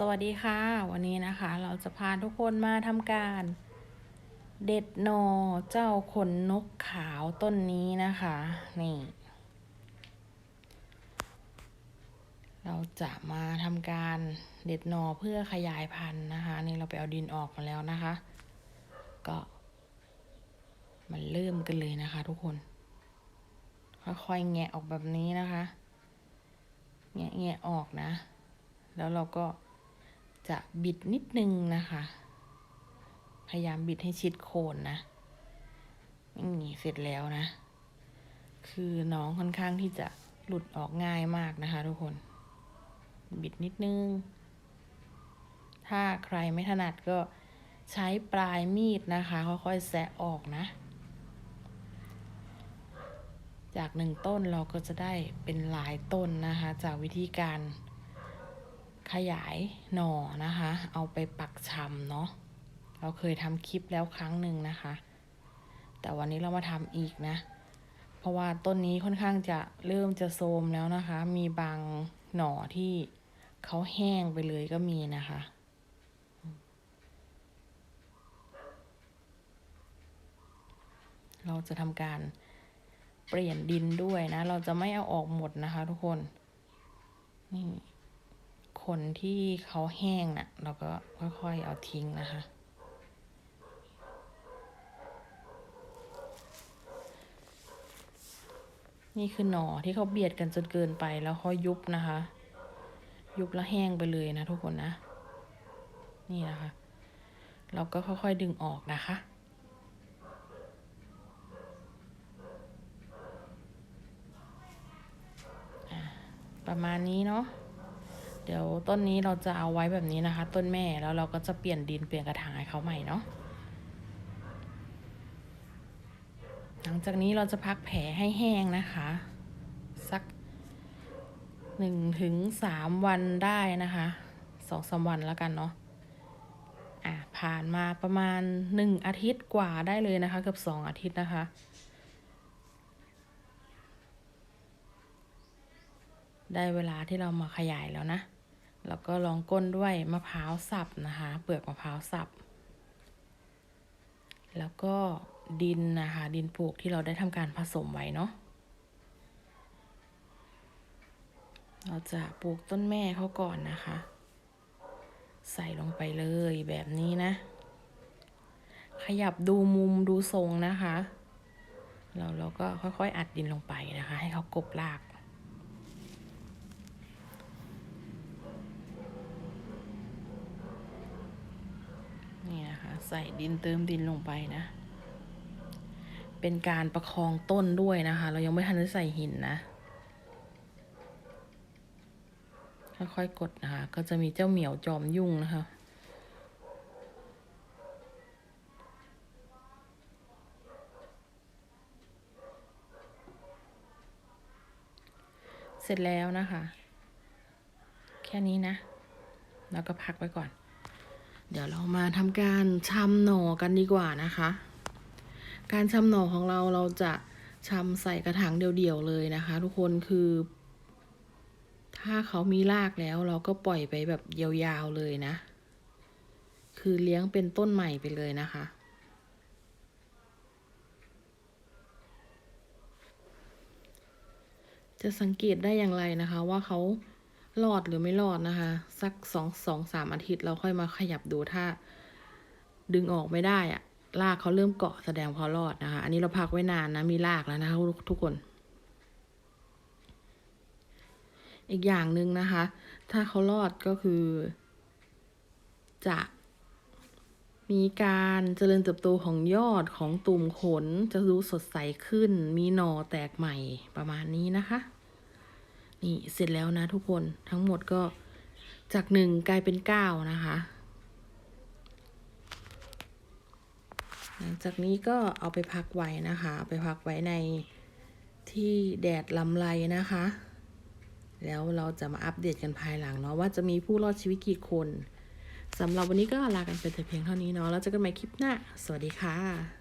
สวัสดีค่ะ วันนี้นะคะเราจะพาทุกคนมาทำการ เด็ดหนอเจ้าขนนกขาวต้นนี้นะคะ นี่ เราจะมาทำการเด็ดหนอเพื่อขยายพันธุ์นะคะ นี่เราไปเอาดินออกมาแล้วนะคะ ก็ มันเริ่มกันเลยนะคะ ทุกคน ค่อยๆแงะออกแบบนี้นะคะ แงะแงะออกนะแล้วเราก็ จะบิดนิดนึงนะคะ พยายามบิดให้ชิดโคนนะนี่เสร็จแล้วนะ คือน้องค่อนข้างที่จะหลุดออกง่ายมากนะคะทุกคน บิดนิดนึง ถ้าใครไม่ถนัดก็ใช้ปลายมีดนะคะ ค่อยๆแสะออกนะ จากหนึ่งต้นเราก็จะได้เป็นหลายต้นนะคะ จากวิธีการ ขยายหน่อนะคะ เอาไปปักชำเนาะเราเคยทำคลิปแล้วครั้งหนึ่งนะคะ แต่วันนี้เรามาทำอีกนะ เพราะว่าต้นนี้ค่อนข้างจะเริ่มจะโทมแล้วนะคะ มีบางหน่อที่เขาแห้งไปเลยก็มีนะคะเราจะทำการเปลี่ยนดินด้วยนะ เราจะไม่เอาออกหมดนะคะทุกคน นี่ คนที่เขาแห้งนะ่ะ เราก็ค่อยๆเอาทิ้งนะคะ นี่คือหน่อที่เขาเบียดกันจนเกินไปแล้วเขายุบนะคะ ยุบแล้วแห้งไปเลยนะทุกคนนะ นี่นะคะ เราก็ค่อยๆดึงออกนะคะประมาณนี้เนาะ เดี๋ยวต้นนี้เราจะเอาไว้แบบนี้นะคะ ต้นแม่แล้วเราก็จะเปลี่ยนดินเปลี่ยนกระถางให้เขาใหม่เนาะหลังจากนี้เราจะพักแผลให้แห้งนะคะ สักหนึ่งถึงสามวันได้นะคะสองสาวันแล้วกันเนาะอะผ่านมาประมาณหนึ่งอาทิตย์กว่าได้เลยนะคะ เกือบสองอาทิตย์นะคะได้เวลาที่เรามาขยายแล้วนะ แล้วก็ลองก้นด้วยมะพร้าวสับนะคะ เปลือกมะพร้าวสับ แล้วก็ดินนะคะ ดินปลูกที่เราได้ทำการผสมไว้เนาะ เราจะปลูกต้นแม่เขาก่อนนะคะ ใส่ลงไปเลยแบบนี้นะ ขยับดูมุมดูทรงนะคะ เราเราก็ค่อยๆอัดดินลงไปนะคะ ให้เขากบราก นี่นะคะ ใส่ดินเติมดินลงไปนะ เป็นการประคองต้นด้วยนะคะ เรายังไม่ทันได้ใส่หินนะ ค่อยๆกดนะคะ ก็จะมีเจ้าเหมียวจอมยุ่งนะคะเสร็จแล้วนะคะ แค่นี้นะ แล้วก็พักไว้ก่อน เดี๋ยวเรามาทำการชำหน่อกันดีกว่านะคะ การชำหน่อของเราเราจะชำใส่กระถางเดี่ยวๆเลยนะคะ ทุกคนคือ ถ้าเขามีรากแล้วเราก็ปล่อยไปแบบยาวๆเลยนะ คือเลี้ยงเป็นต้นใหม่ไปเลยนะคะจะสังเกตได้อย่างไรนะคะว่าเขา รอดหรือไม่รอดนะคะ สักสองสองสามอาทิตย์เราค่อยมาขยับดูถ้า ดึงออกไม่ได้อะรากเขาเริ่มเกาะแสดงพอรอดนะคะ อันนี้เราพักไว้นานนะ มีรากแล้วนะคะทุกคน อีกอย่างหนึ่งนะคะ ถ้าเขารอดก็คือ จะมีการเจริญเติบโตของยอดของตุ่มขน จะดูสดใสขึ้น มีหน่อแตกใหม่ประมาณนี้นะคะ นี่เสร็จแล้วนะทุกคนทั้งหมดก็จากหนึ่งกลายเป็นเก้านะคะ หลังจากนี้ก็เอาไปพักไว้นะคะไปพักไว้ในที่แดดลำไรนะคะ แล้วเราจะมาอัปเดตกันภายหลังเนาะว่าจะมีผู้รอดชีวิตกี่คนสำหรับวันนี้ก็ลากันไปแต่เพียงเท่านี้เนาะแล้วเจอกันใหม่คลิปหน้า สวัสดีค่ะ